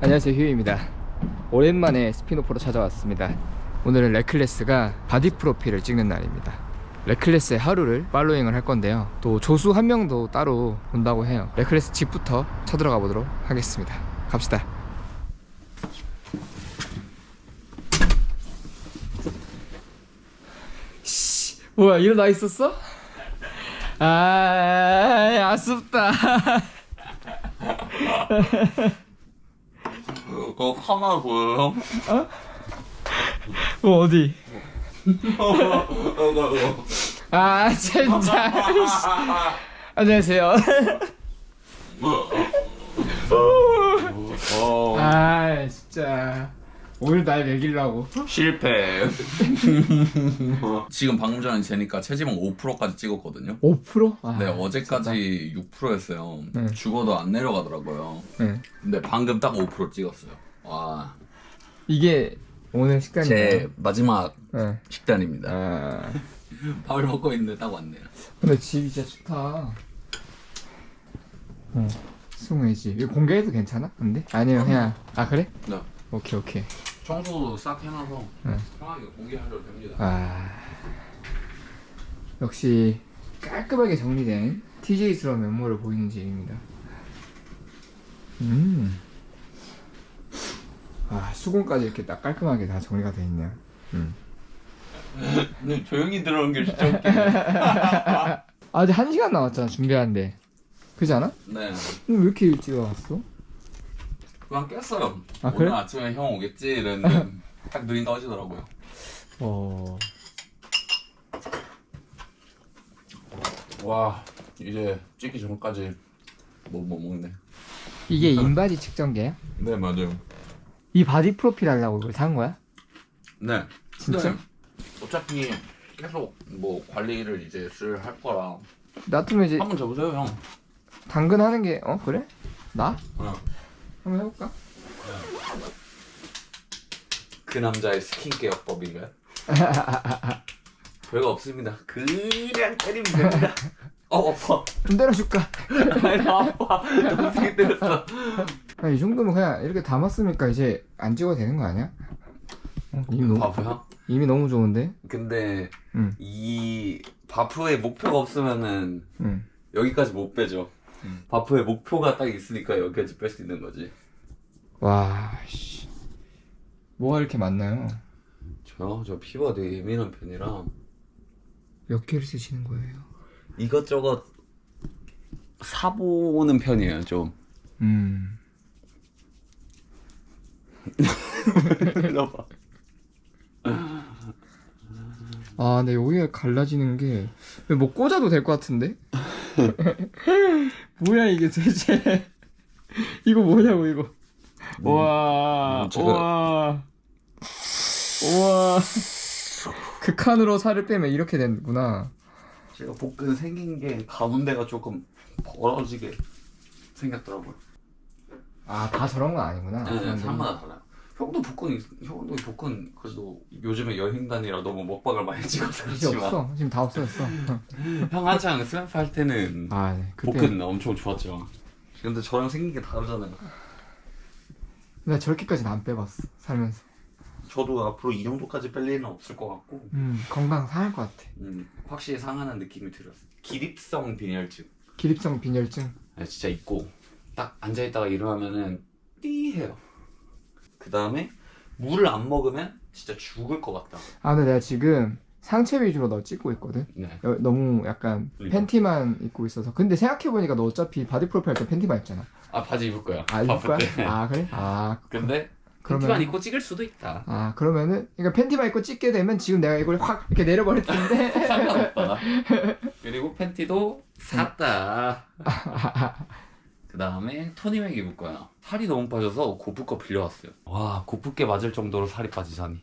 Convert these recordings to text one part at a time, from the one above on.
안녕하세요 휴입니다. 오랜만에 스피노프로 찾아왔습니다. 오늘은 레클레스가 바디 프로필을 찍는 날입니다. 레클레스의 하루를 팔로잉을 할 건데요. 또 조수 한 명도 따로 온다고 해요. 레클레스 집부터 쳐들어가 보도록 하겠습니다. 갑시다. 씨, 뭐야 일어나 있었어? 아 아쉽다 어, 하나 보여요? 뭐 어디? 어, 어, 아 진짜 이씨. 안녕하세요 어. 아 진짜 오늘 날 먹이려고 실패. 지금 방금 전에 재니까 체지방 5%까지 찍었거든요. 5%? 아, 네, 어제까지 6%였어요. 네. 죽어도 안 내려가더라고요. 네. 근데 방금 딱 5% 찍었어요. 와. 이게 오늘 식단이에요 제 마지막 네. 식단입니다. 아 밥을 먹고 있는데 딱 왔네요. 근데 집이 진짜 좋다 어 승우의 집 이거 공개해도 괜찮아? 근데? 아니면 그냥 아 그래? 네. 오케이 오케이 청소도 싹 해놔서 네. 편하게 공개하셔도 됩니다. 아 역시 깔끔하게 정리된 TJ스러운 면모를 보이는 집입니다. 음. 아 수건까지 이렇게 딱 깔끔하게 다 정리가 돼 있네요. 음. 근데 조용히 들어오는 게 진짜 웃기네. 아직 한 시간 남았잖아 준비하는데. 그지 않아? 네. 음, 왜 이렇게 일찍 왔어? 그냥 깼어요. 아, 오늘 그래? 아침에 형 오겠지 이랬는데 딱 눈이 떠지더라고요. 어. 와 이제 찍기 전까지 뭐 뭐 먹네. 이게 인바디 측정기야? 네 맞아요. 이 바디 프로필 하려고 이걸 산 거야? 네. 진짜? 네. 어차피 계속 뭐 관리를 이제 쓸 할 거라 놔두면 이제 한번 줘보세요 형. 당근 하는 게 어 그래? 나? 어. 한번 해볼까? 그 남자의 스킨케어법인가요? 별거 없습니다. 그냥 때리면 됩니다. 어 아파. 좀 때려줄까? 아니 아파. 너무 세게 때렸어. 아, 이 정도면 그냥 이렇게 담았으니까 이제 안 찍어도 되는 거 아니야? 어, 이미 너무 바프야? 이미 너무 좋은데. 근데 응. 이 바프의 목표가 없으면은 응. 여기까지 못 빼죠. 음. 바프의 목표가 딱 있으니까 여기까지 뺄 수 있는 거지. 와, 씨. 뭐가 이렇게 많나요? 저요? 저 피부가 되게 예민한 편이라 몇 개를 쓰시는 거예요? 이것저것 사보는 편이에요, 좀. 음. 일로 봐. 아, 근데 여기가 갈라지는 게, 뭐 꽂아도 될 것 같은데? 뭐야, 이게 도대체. 이거 뭐냐고, 이거. 와, 음, 제가- 와. 우와. 극한으로 살을 빼면 이렇게 되는구나. 제가 복근 생긴 게 가운데가 조금 벌어지게 생겼더라고요. 아, 다 저런 건 아니구나. 네, 사람들이. 사람마다 달라요. 형도 복근, 있- 형도 복근 그래도 요즘에 여행 다니라 너무 먹방을 많이 찍어서 이제 그렇지만 없어. 지금 다 없어졌어. 형 한창 스탬프 할 때는 아, 네. 그때. 복근 엄청 좋았죠. 근데 저랑 생긴 게 다르잖아요. 나 저렇게까지는 안 빼봤어. 살면서. 저도 앞으로 이 정도까지 뺄 일은 없을 것 같고 음, 건강 상할 것 같아. 음, 확실히 상하는 느낌이 들었어요. 기립성 빈혈증. 기립성 빈혈증. 네, 진짜 있고 딱 앉아 있다가 일어나면은 띠 해요. 그 다음에 물을 안 먹으면 진짜 죽을 것 같다. 아, 근데 내가 지금 상체 위주로 너 찍고 있거든. 네. 여- 너무 약간? 팬티만 입고 있어서. 근데 생각해 보니까 너 어차피 바디 프로필 할 때 팬티만 입잖아. 아 바지 입을 거야. 아, 입을 바쁠 거야? 때. 아, 그래? 아, 근데 그러면- 팬티만 입고 찍을 수도 있다. 아, 그러면은, 그러니까 팬티만 입고 찍게 되면 지금 내가 이걸 확 이렇게 내려버릴 텐데. 상관없다. 그리고 팬티도 샀다. 그 다음에 토니맥 입을 거야. 살이 너무 빠져서 고프 거 빌려왔어요. 와 고프게 맞을 정도로 살이 빠지자니.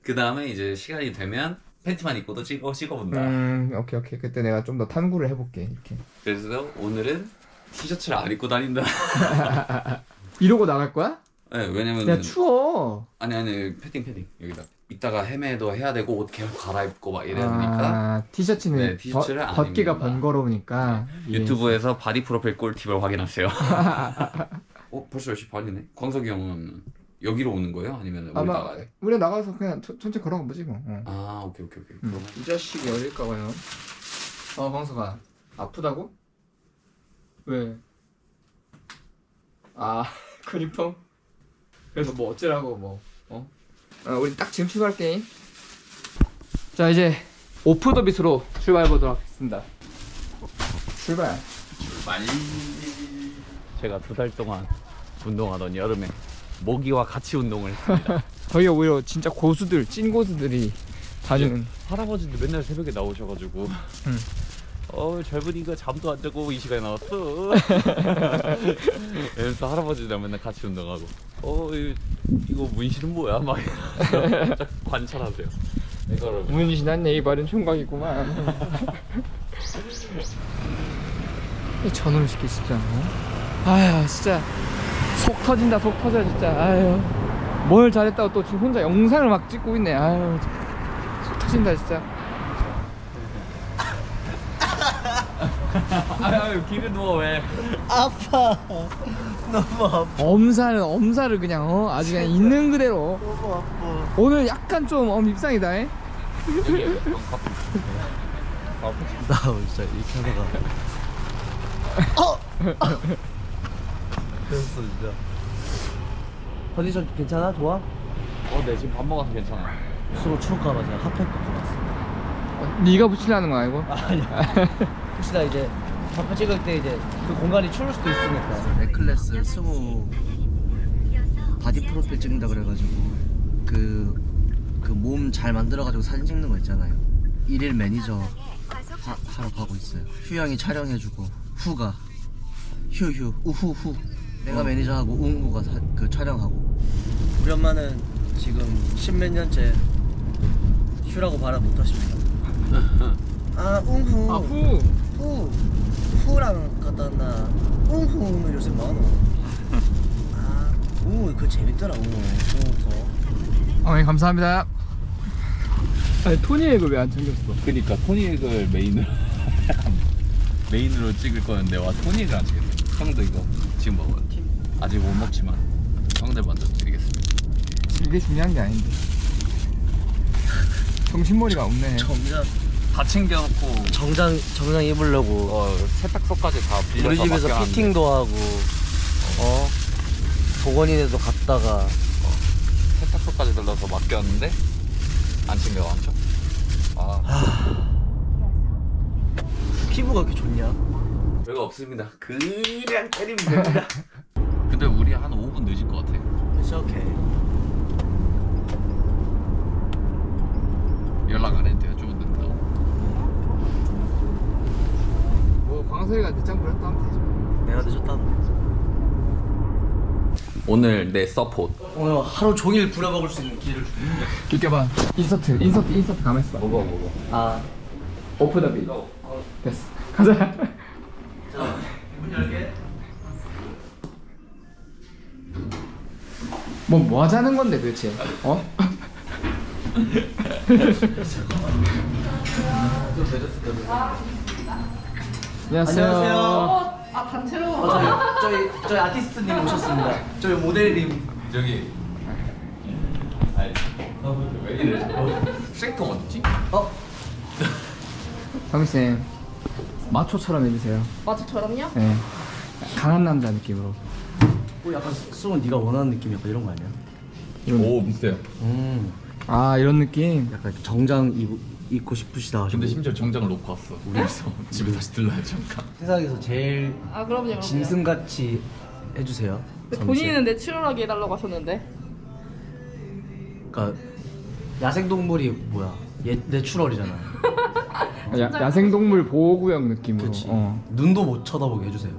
그 다음에 이제 시간이 되면 팬티만 입고도 찍어 찍어본다. 음, 오케이, 오케이. 그때 내가 좀 더 탐구를 해볼게. 이렇게. 그래서 오늘은 티셔츠를 안 입고 다닌다. 이러고 나갈 거야? 네, 왜냐면 야, 추워. 아니 아니 패딩 패딩 여기다. 이따가 헤매도 해야 되고 옷 계속 갈아입고 막 이래야 되니까 아, 티셔츠는 네, 티셔츠를 벗- 안 벗 기가 입는다. 번거로우니까. 예. 유튜브에서 바디 프로필 꿀팁을 확인하세요. 어 벌써 10시 반이네. 광석이 형은 여기로 오는 거예요? 아니면 우리 아마 나가야 돼? 우리 나가서 그냥 천- 천천히 걸어가 보지 뭐. 어. 아 오케이 오케이 오케이. 음. 그러면 이 자식이 어딜까 봐요. 어, 광석아. 아프다고? 왜? 아, 근육통? 그래서 뭐 어쩌라고 뭐, 어? 어 우리 딱 지금 출발할게. 자, 이제 오프 더 빛으로 출발해 보도록 하겠습니다. 출발. 빨리. 제가 두 달 동안 운동하던 여름에 모기와 같이 운동을 했습니다. 저희 오히려 진짜 고수들, 찐 고수들이 다니는 할아버지도 맨날 새벽에 나오셔가지고 응. 어 젊은이가 잠도 안 자고 이 시간에 나왔어 그래서 할아버지랑 맨날 같이 운동하고 어 이- 이거 문신은 뭐야 막 이러면서 딱 관찰하세요 이거를 문신한 네이버는 총각이구만. 이 전원을 시키 진짜. 어? 아유 진짜 속 터진다 속 터져 진짜. 아유 뭘 잘했다고 또 지금 혼자 영상을 막 찍고 있네. 아유 속 터진다 진짜. 아유 길에 누워 왜 아파. 너무 아파. 엄살은 엄살을 그냥 어 아주 그냥 있는 그대로. 너무 아파. 오늘 약간 좀 어, 밉상이다. 에? 나 진짜 이렇게 하다가. 어! 그랬어 진짜. 컨디션 괜찮아? 좋아? 어네 지금 밥 먹어서 괜찮아 수로 추울까봐 제가 핫팩 갖고 왔어. 어, 네가 붙이려는 거 아니고? 아니야. 혹시나 이제 바쁘 찍을 때 이제 그 공간이 추울 수도 있으니까. 넥클래스 스무 바디 프로필 찍는다 그래가지고 그 그 몸 잘 만들어가지고 사진 찍는 거 있잖아요. 일일 매니저 하, 하러 가고 있어요. 휴 형이 촬영해주고 후가 휴휴 우후후 내가 매니저하고 웅구가 사, 그 촬영하고 우리 엄마는 지금 십몇 년째 휴라고 말을 못하십니다. 아 웅후 아 후. 후 후랑 갔다 왔나 웅후는 요새 많어 아 웅후 그거 재밌더라 어머니 감사합니다. 아니 토니 액을 왜안 챙겼어? 그니까 토닉을 메인으로 메인으로 찍을 거였는데 와 토닉을 안 찍겠네 형도 이거 지금 먹어요 아직 못 먹지만 형들 먼저 드리겠습니다 이게 중요한 게 아닌데. 정신머리가 없네. 정장 다 챙겨놓고. 정장 정장 입으려고. 어, 세탁소까지 다 빌려서 우리 집에서 맡겨놨는데 피팅도 하고. 어? 도건이네도 갔다가. 세탁소까지 들러서 맡겼는데 안 챙겨 왔죠? 아. 피부가 그렇게 좋냐? 별거 없습니다. 그냥 때리면 됩니다. 근데 우리 한 5분 늦을 것 같아 It's okay. 연락 안 해도 돼요 조금 늦다고 뭐 광석이가 늦장 부렸다 하면 되죠. 내가 늦었다는데 오늘 내 서포트 오늘 하루 종일 부려먹을 수 있는 기회를 줄게 이렇게 인서트 인서트 인서트 가만있어 봐. 먹어 먹어 아 오프 더 빛. 됐어. 가자. 자, 문 열게 뭐, 뭐 하자는 건데 도대체? 어? 안녕하세요. 안녕하세요. 아 단체로 어, 저희, 저희 저희 아티스트님 오셨습니다. 저희 모델님. 저기 아니 왜 이래 섹터 어딨지? 어? 성희쌤, 마초처럼 해주세요. 마초처럼요? 네. 강한 남자 느낌으로. 어, 약간 수은 네가 원하는 느낌 약간 이런 거 아니야? 이런 오 비슷해요 음. 아, 이런 느낌? 약간 정장 입, 입고 싶으시다 하시고. 근데 심지어 정장을 놓고 왔어 우리에서 집에 다시 들러야지 잠깐 세상에서 제일 아 그럼요 그럼요 짐승같이 해주세요. 근데. 본인은 내추럴하게 해달라고 하셨는데 그러니까 야생동물이 뭐야? 얘 내추럴이잖아. 야, 야생동물 보호구역 느낌으로. 어. 눈도 못 쳐다보게 해주세요.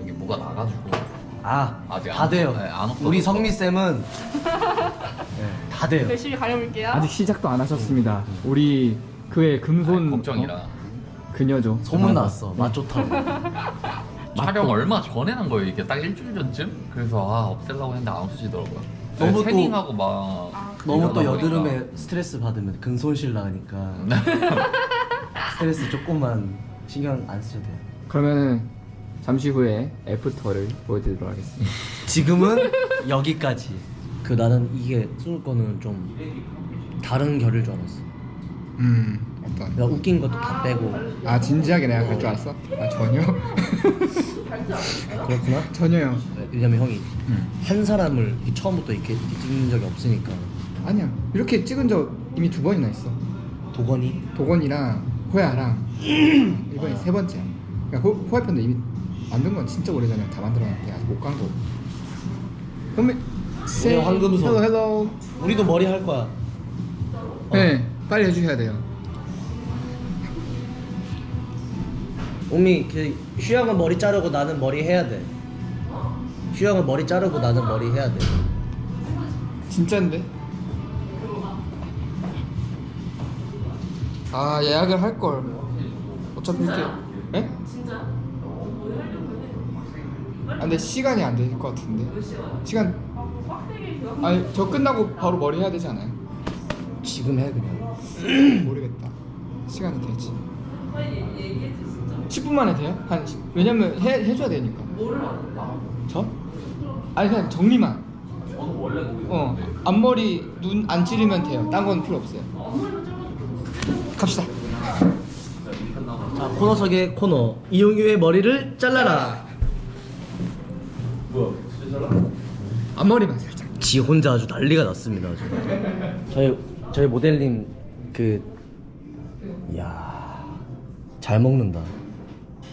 여기 뭐가 나가지고 아, 아직 다 안 돼요. 없- 네, 안 없어졌어. 우리 성미 쌤은 네, 다 돼요. 열심히 가려볼게요 아직 시작도 안 하셨습니다. 우리 그의 금손 아니, 걱정이라 어? 그녀죠. 소문 났어. 맛 좋다고. 촬영 얼마 전에 한 거예요 이게 딱 일주일 전쯤 그래서 아 없애려고 했는데 안 없어지더라고요 너무 너무 또- 태닝하고 막 너무 또 이러다 보니까. 여드름에 스트레스 받으면 근손실 나니까 스트레스 조금만 신경 안 쓰셔도 돼요. 그러면은 잠시 후에 애프터를 보여드리도록 하겠습니다. 지금은 여기까지. 그 나는 이게 승우 거는 좀 다른 결일 줄 알았어. 음, 어떤? 내가 웃긴 것도 다 빼고. 아 진지하게 내가 갈 줄 알았어? 아 전혀. 그렇구나. 전혀요. 왜냐면 형이 음. 한 사람을 이렇게 처음부터 이렇게 찍는 적이 없으니까. 아니야. 이렇게 찍은 적 이미 두 번이나 있어. 도건이 도건이랑 호야랑 이번이 세 번째야. 그러니까 호, 호야 편도 이미 만든 건 진짜 오래전에 다 만들어놨는데 아직 못 간 거고. 그러면 우리 황금손. 헬로 헬로. 우리도 머리 할 거야. 네, 빨리 해주셔야 돼요. 오미 그 휴양은 머리 자르고 나는 머리 해야 돼. 휴양은 머리 자르고 나는 머리 해야 돼. 진짜인데? 아 예약을 할 걸. 어차피 이렇게. 에? 진짜? 아 근데 시간이 안 될 것 같은데. 시간. 아니 저 끝나고 바로 머리 해야 되지 않아요? 지금 해 그냥. 모르겠다. 시간이 되지. 10분 만에 돼요? 한 시- 왜냐면 해 해줘야 되니까. 저? 아니 그냥 정리만. 어 앞머리 눈 안 찌르면 돼요. 딴 건 필요 없어요. 갑시다. 자 코너 속의 코너 이용규의 머리를 잘라라. 앞머리만 살짝. 지 혼자 아주 난리가 났습니다. 아주. 저희 저희 모델님 그, 야, 잘 먹는다.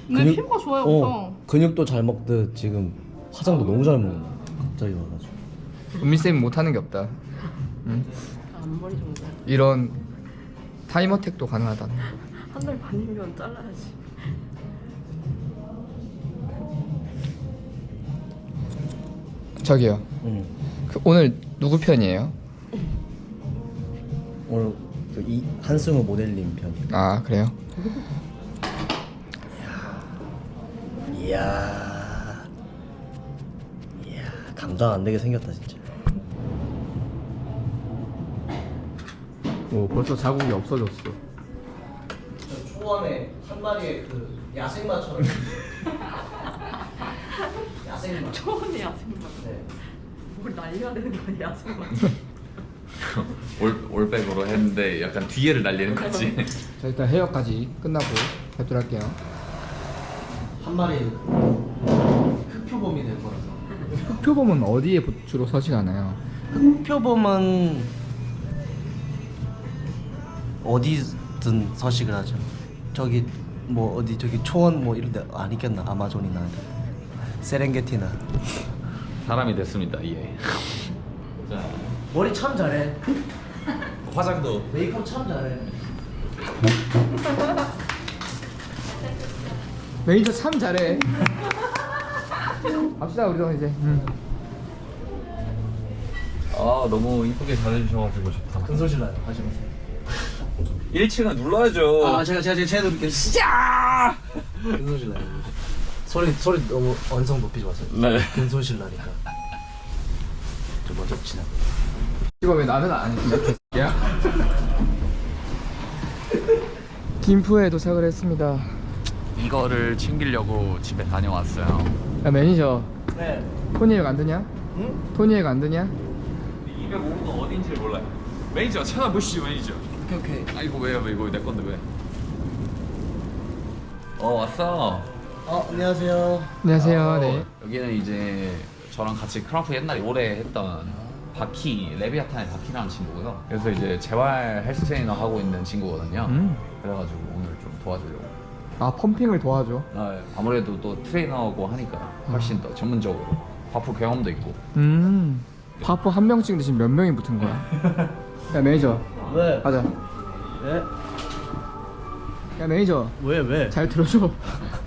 네, 피부가 좋아요, 어, 엄청. 근육도 잘 먹듯 지금 화장도 너무 잘 먹는다. 갑자기 와가지고. 은미 쌤이 못하는 게 없다. 응? 앞머리 정도 이런 타임어택도 가능하다. 한 달 반이면 잘라야지 저기요. 응. 그 오늘 누구 편이에요? 오늘 그 이 한승우 모델님 편. 아 그래요? 이야, 이야, 감당 안 되게 생겼다 진짜. 오 벌써 자국이 없어졌어. 초원에 한 마리의 그 야생마처럼. 야생마. 초원이 야생마 네. 뭘 날려야 되는 거 아니야 야생마 올 올백으로 했는데 약간 뒤에를 날리는 거지. 자 일단 헤어까지 끝나고 뵙도록 할게요. 한 마리 흑표범이 될 거라서. 흑표범은 어디에 보- 주로 서식하나요? 흑표범은 어디든 서식을 하죠. 저기 뭐 어디 저기 초원 뭐 이런 데 아니겠나 아마존이나 세렝게티나. 사람이 됐습니다. 예. 자 머리 참 잘해. 화장도 메이크업 참 잘해. 매니저 참 잘해. 갑시다 우리도 이제. 응. 아 너무 이쁘게 잘해주셔가지고 좋다. 큰 소실 나요. 하지 마세요. 1층은 눌러야죠. 아 제가 제가 제가 제가 누를게요. 시작. 큰 소실 나요. 소리 소리 너무 언성 높이지 마세요. 네. 큰 소실 나니까. 좀 먼저 지나. 이거 왜 나는 안 했냐? 야. 김포에 도착을 했습니다. 이거를 챙기려고 집에 다녀왔어요. 야 매니저 네. 토니액 안 드냐? 응? 토니액 안 드냐? 205는 어딘지를 몰라요. 매니저 찾아보시죠 매니저. 오케이 오케이. 아 이거 왜요? 이거 내 건데 왜? 어 왔어. 어 안녕하세요. 안녕하세요. 어, 네. 여기는 이제 저랑 같이 크럼프 옛날에 오래 했던 바키 레비아탄의 바키라는 친구고요. 그래서 이제 재활 헬스 트레이너 하고 있는 친구거든요. 음. 그래가지고 오늘 좀 도와주려고. 아 펌핑을 도와줘. 아, 아무래도 또 트레이너고 하니까 훨씬 더 전문적으로 바프 경험도 있고. 음. 바프 한명 찍는데 지금 몇 명이 붙은 거야? 야 매니저 왜? 가자. 왜? 야 매니저 왜 왜? 잘 들어줘.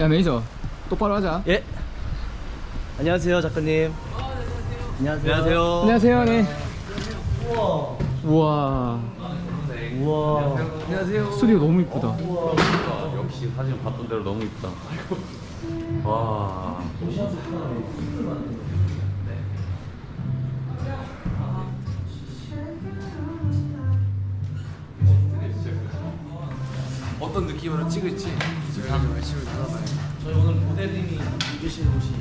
야 매니저 똑바로 하자. 예. 안녕하세요 작가님. 안녕하세요. 안녕하세요. 안녕하세요. 네. 우와. 우와. 우와. 안녕하세요. 스튜디오 너무 이쁘다. 아, 역시 사진 봤던 대로 너무 이쁘다. 와. 어떤 느낌으로 찍을지 저희가 열심히 돌아봐요. 저희 오늘 모델님이 입으신 옷이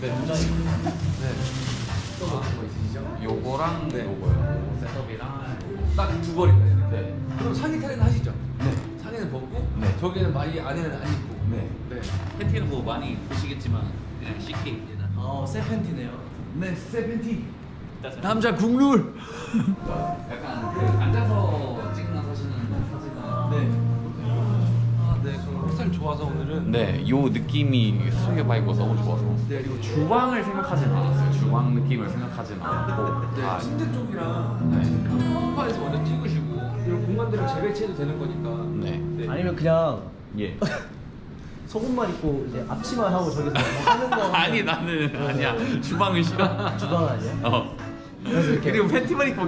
네. 굉장히 네. 또 어떤 거 있으시죠? 요거랑 네. 요거요. 셋업이랑 딱 두 벌이네요. 네. 그럼 상의 탈의는 하시죠? 네. 상의는 벗고 네. 저기는 많이 안에는 안 입고. 네. 네. 팬티는 뭐 많이 보시겠지만 그냥 CK 입니다. 어, 새 팬티네요. 네, 세 팬티. 남자 국룰. 약간 그 앉아서 좋아서 오늘은 네, 요 느낌이 수게 바이고 너무 좋아서 네, 그리고 주 주방을 생각하진 않았어요. 주방 느낌을 생각하진 않았고 네, 아, 침대 쪽이랑 소파에서 먼저 찍으시고 이런 공간들을 재배치해도 되는 거니까. 네. 네. 아니면 그냥 예. 속옷만 입고 이제 앞치마 하고 저기서 뭐 하는 거 아니 나는 아니야. 주방은 싫어. 주방 아니야? 어. 그래서 이렇게 그리고 팬티만 입고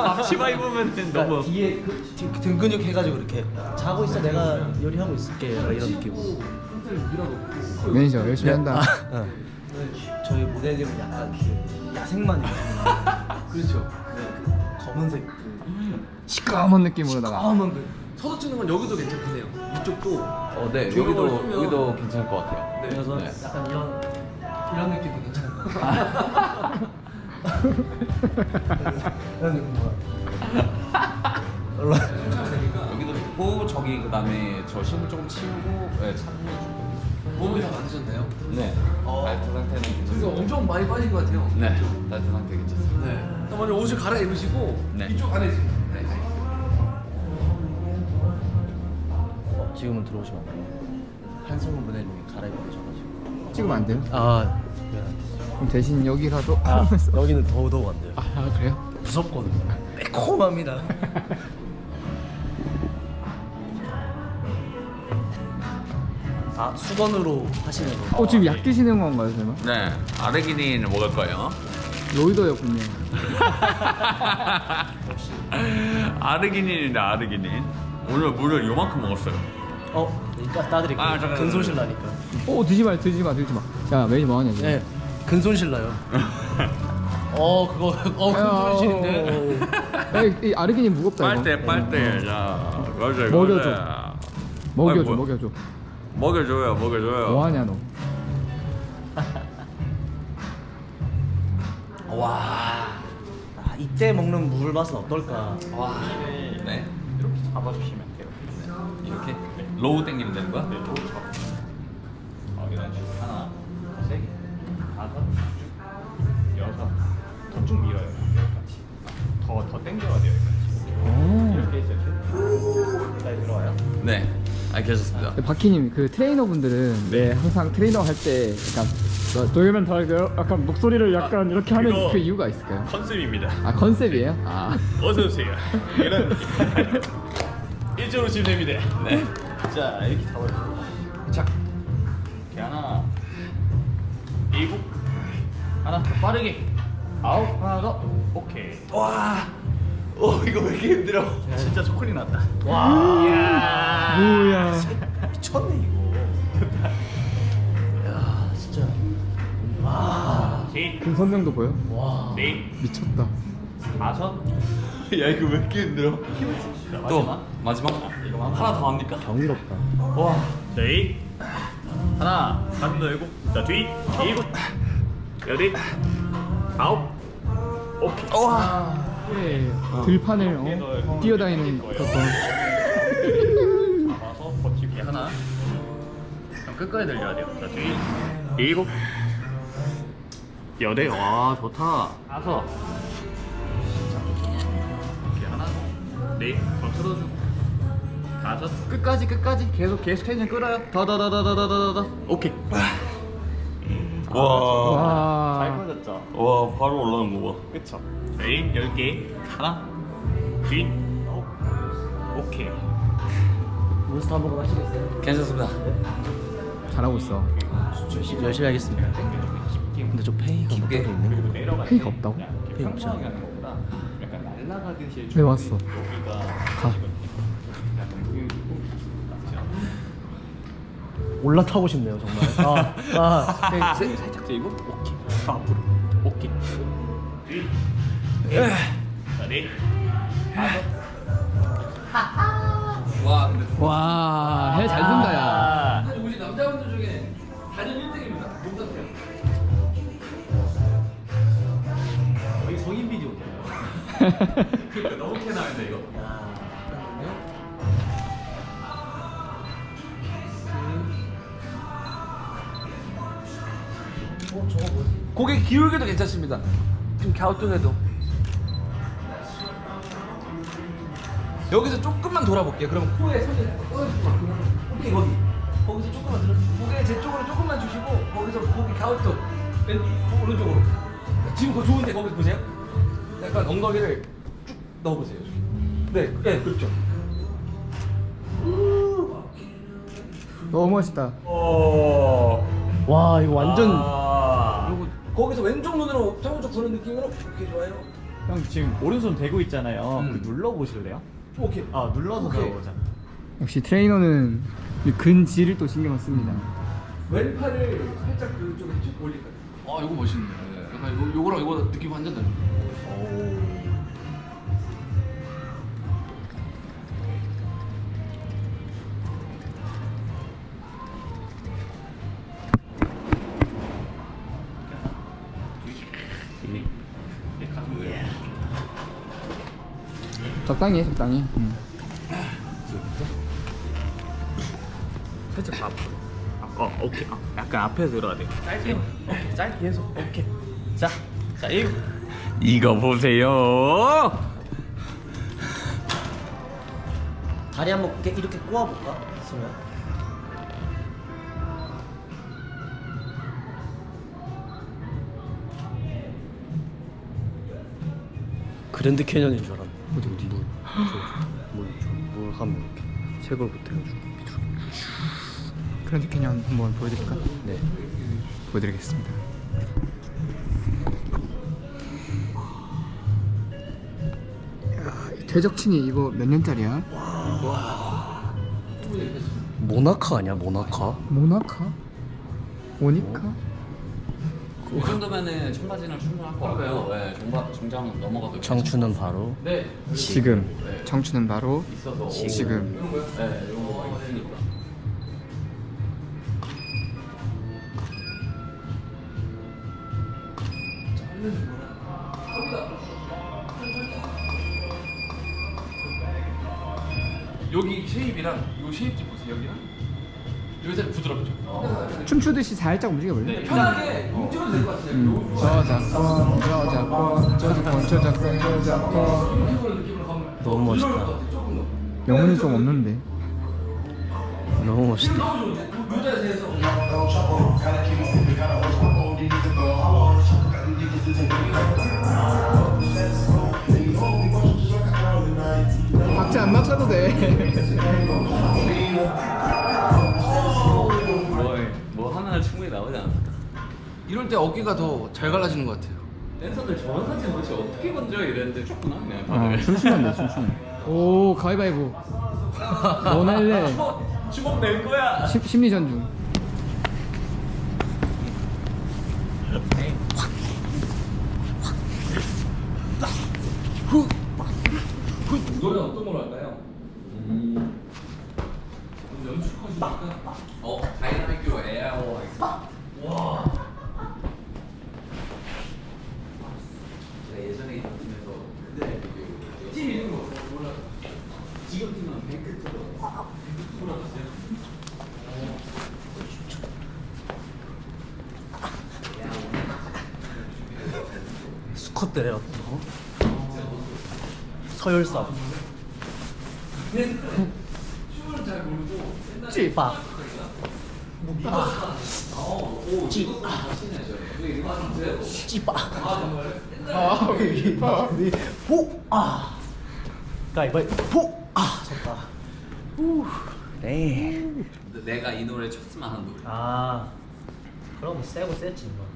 앞치마 입으면 그러니까 너무 뒤에 그, 뒤- 등 근육 해가지고 이렇게 자고 있어 내가 요리하고 있을게 약간 이런 느낌으로. 매니저 열심히 네. 한다. 아, 어. 저희 모델님은 약간 그 야생만 입으시는 그렇죠. 네, 그 검은색 그 시꺼먼 느낌으로다가. 까만 그 서서 찍는 건 여기도 괜찮긴 해요. 이쪽도. 어, 네. 조명을 여기도 쏘면- 여기도 괜찮을 것 같아요. 네. 그래서 네. 약간 이런 이런 느낌도 괜찮은 것 같아요 이런 여기도 있고 저기 그다음에 저 신을 조금 치우고 네, 참고해 주고. 몸이 다 맞으셨나요? 네. 어. 라이트 상태는 괜찮습니다. 엄청 많이 빠진 것 같아요. 네. 라이트 상태 괜찮습니다. 네. 일단 먼저 옷을 갈아입으시고 네. 이쪽 안에 지금. 네. 어, 지금은 들어오시면 안 돼요 한성훈 모델님이 갈아입고 계셔가지고 찍으면 안 돼요? 아 미안합니다 그럼 대신 여기라도 아 하면서. 여기는 더더욱 안 돼요 아 그래요? 무섭거든요 매콤합니다 아 수건으로 하시는 거 어 지금 약 드시는 건가요 설마? 네. 아르기닌 먹을 거예요. 로이더였군요. 아르기닌인데 아르기닌. 오늘 물을 요만큼 먹었어요. 어 이따 따드릴게요 아, 잠깐, 근손실 잠깐. 나니까 어 드지 마, 드지 마, 드지 마. 야 매니저 뭐하냐 지금? 네 근손실 나요 어 그거 어 근손실인데 야, 이, 이 아르기닌 무겁다 이거. 빨대 빨대. 자, 맞아 이거. 먹여줘. 먹여줘, 아이고. 먹여줘. 먹여줘요, 먹여줘요. 뭐 하냐 너? 와 아, 이때 먹는 물 맛은 어떨까 와. 네. 이렇게 잡아주시면 돼요. 이렇게 로우 당기면 되는 거야? 네, 로우 잡. 어, 이런 식으로 더쭉 밀어요. 여기까지. 더, 더 당겨야 돼요. 여기까지. 오. 이렇게 했어요. 잘 들어와요? 네. 알겠습니다. 박희님 그 트레이너분들은 왜 항상 트레이너 할 때 약간 너- 저기면 더 이렇게 약간 목소리를 약간 이렇게 하는 그 이유가 있을까요? 컨셉입니다. 아 컨셉이에요? 아 어서 오세요. 이런 일자로 치면 됩니다. 네. 자 이렇게 잡아주세요. 자, 이렇게 하나, 일곱, 하나 더 빠르게, 아홉, 하나 더, 오케이. 와 어, 이거 왜 이렇게 힘들어 진짜 초콜릿 났다. 와 이야. 뭐야? 미쳤네 이거 야 진짜 와 셋, 그 선명도 보여? 와. 넷, 미쳤다. 다섯. 야 이거 왜 이렇게 힘들어? 자, 또 마지막. 마지막 하나 더 합니까? 경이롭다 와. 넷. 하나, 가슴 더 일곱. 자, 뒤, 일곱, 여덟, 아홉? 오케이. 와. 예, 예. 어. 들판을 어, 뛰어다니는 것도. 와서 버티고. 하나. 그럼 끝까지 들려야 돼요. 자 뒤. 일곱. 여덟. 와 좋다. 다섯. 이렇게 하나. 네더 틀어주고 다섯. 끝까지 끝까지. 계속 계속 텐션 끌어요. 더 더 더 더 더 더 더더. 오케이. 와. 와. 와 바로 올라오는 거 봐. 그쵸. 네, 열 개. 하나, 둘, 오, 오케이. 몬스터 한번 하시겠어요? 괜찮습니다. 잘하고 있어. 열심히, 열심히 하겠습니다 근데 저 페이가 못 있는 거 페이가 때 없다고? 페이 없지 날아가듯이 왜 왔어? 가. 올라타고 싶네요 정말 아, 아 살짝 들고 오케이 더 앞으로 어디? 와 와, 헤 잘 든다, 야. 우리 남자분들 중에 단일 1등입니다. 못 같아요. 여기 성인 비디오 그러니까 너무 캐나는데 이거. 고개 기울게도 괜찮습니다. 지금 갸우뚱해도. 여기서 조금만 돌아볼게요. 그럼 코에 손이 떨어지고 오케이 거기. 거기서 조금만 들어. 고개 제 쪽으로 조금만 주시고 거기서 고개 갸우뚱 왼 오른쪽으로. 지금 그거 좋은데 거기 보세요. 약간 엉덩이를 쭉 넣어보세요. 네, 네, 그렇죠. 너무 멋있다. 와, 이거 완전 그리고 거기서 왼쪽 눈으로 창문 쪽 보는 느낌으로 오케이 좋아요. 형 지금 오른손 대고 있잖아요. 음. 그 눌러 보실래요? 오케이. 아 눌러서 오케이. 들어보자. 역시 트레이너는 이 근지를 또 신경 씁니다. 왼팔을 살짝 그쪽에 쭉 올릴까요? 아 이거 멋있네. 약간 요, 요거랑 요거 느낌 완전 다르네. 적당히 해, 적당히. 음. 살짝 앞으로. 아, 어 오케이. 아, 약간 앞에서 들어야 돼. 짧게. 오케이, 짧게 해서. 오케이. 자, 자 이거 이거 보세요. 다리 한번 이렇게, 이렇게 꼬아볼까? 승우야. 그랜드 캐년인 줄 알았 채굴부터 해가지고 밑으로. 그랜드 캐년 한번 보여드릴까? 네. 보여드리겠습니다. 야, 이 퇴적층이 이거 몇 년짜리야? 모나카 아니야 모나카? 모나카? 모니카? 이 정도면은 청바지는 충분할 것 같고요. 네, 정바, 정장 넘어가도 청춘은 바로 네, 지금. 청춘은 바로 있어서 지금. 네, 이런 거가 있으니까. 여기 쉐입이랑 요 쉐입 좀 보세요. 여기랑 살짝 부드럽죠. 춤추듯이 살짝 움직여볼래? 편하게 움직여도 될 것 같아요. 음. 저 작권 저 작권 저 작권 저 작권 저 작권 너무 멋있다. 영혼이 좀 없는데 너무 멋있다. 이럴 때 어깨가 더 잘 갈라지는 것 같아요. 댄서들 저런 사진 도대체 어떻게 건져 이랬는데 하네. 어 춤추는데 춤추는 오 가위바위보 뭐 낼래 주먹 낼 거야. 심, 심리전중 노래 어떤 걸로 할까요? 어, 다이나믹 듀오 에어워 제가 예전에 있었으면서 그때 팀 이름 거 몰라. 지금 팀은 뱅크 투어. 뱅크 투어 아세요? 수 컷들의 어떤 어? 서열사. 찌빠. 찌빠. 찌빠. 보. 아. 가위바위보. 아, 졌다. 후. 네. 내가 이 노래 쳤으면 하는 노래. 아. 그럼 세고 셌지 뭐.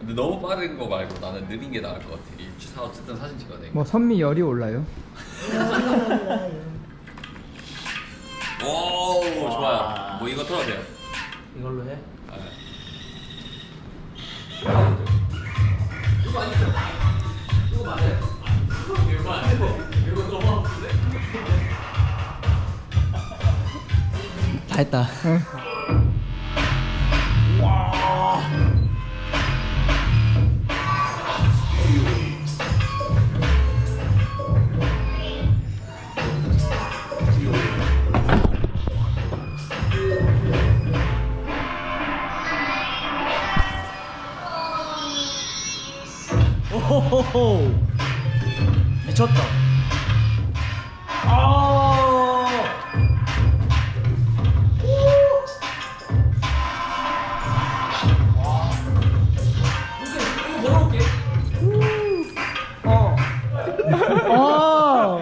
근데 너무 빠른 거 말고 나는 느린 게 나을 것 같아. 이 사- 어쨌든 사진 찍어야 돼. 뭐 선미 열이 올라요 오, 좋아요. 뭐 이거 틀어도 돼요. 이걸로 해. 다 했다. 호호호 미쳤다. 아. 와.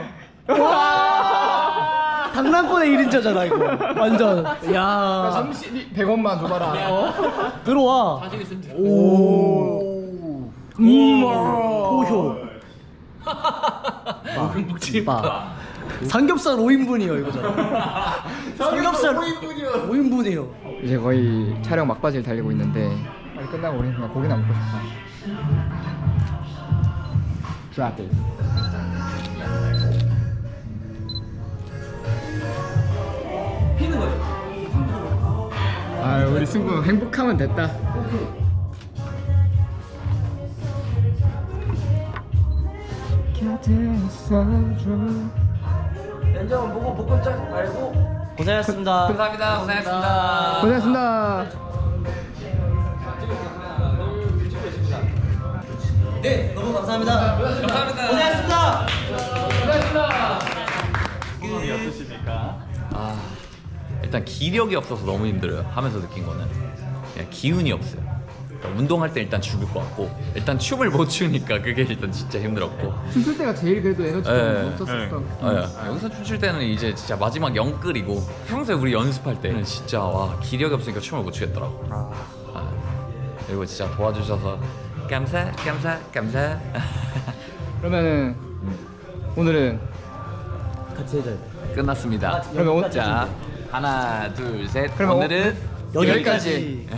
와. 당랑권의 1인자잖아 이거. 완전. 야. 잠시 100원만 줘봐라. 들어와. 오 음, 포효. 봐 삼겹살 5인분이요 이거잖아 삼겹살 5인분이요. 5인분이요. 이제 거의 촬영 막바지를 달리고 있는데 빨리 끝나고 우리 그냥 고기나 먹고 싶다. Drop it 피는 거죠. 아 우리 승부 행복하면 됐다 곁에 있어줘 연장은 보고 복권 짝 말고. 고생하셨습니다. 감사합니다. 고생했습니다. 고생했습니다. 네 너무 감사합니다. 감사합니다. 고생하셨습니다. 소감이 어떠십니까? 아 일단 기력이 없어서 너무 힘들어요. 하면서 느낀 거는. 그냥 기운이 없어요 그러니까 운동할 때 일단 죽을 것 같고 일단 춤을 못 추니까 그게 일단 진짜 힘들었고. 춤출 때가 제일 그래도 에너지가 예. 넘쳤었어 아, 여기서 춤출 때는 이제 진짜 마지막 영끌이고 평소에 우리 연습할 때는 진짜 와 기력이 없으니까 춤을 못 추겠더라고. 아, 그리고 진짜 도와주셔서 감사 감사 감사. 그러면은 오늘은 같이 해줘야 돼 끝났습니다. 그러면 오늘 자 하나 둘셋. 그러면 오늘은 여기까지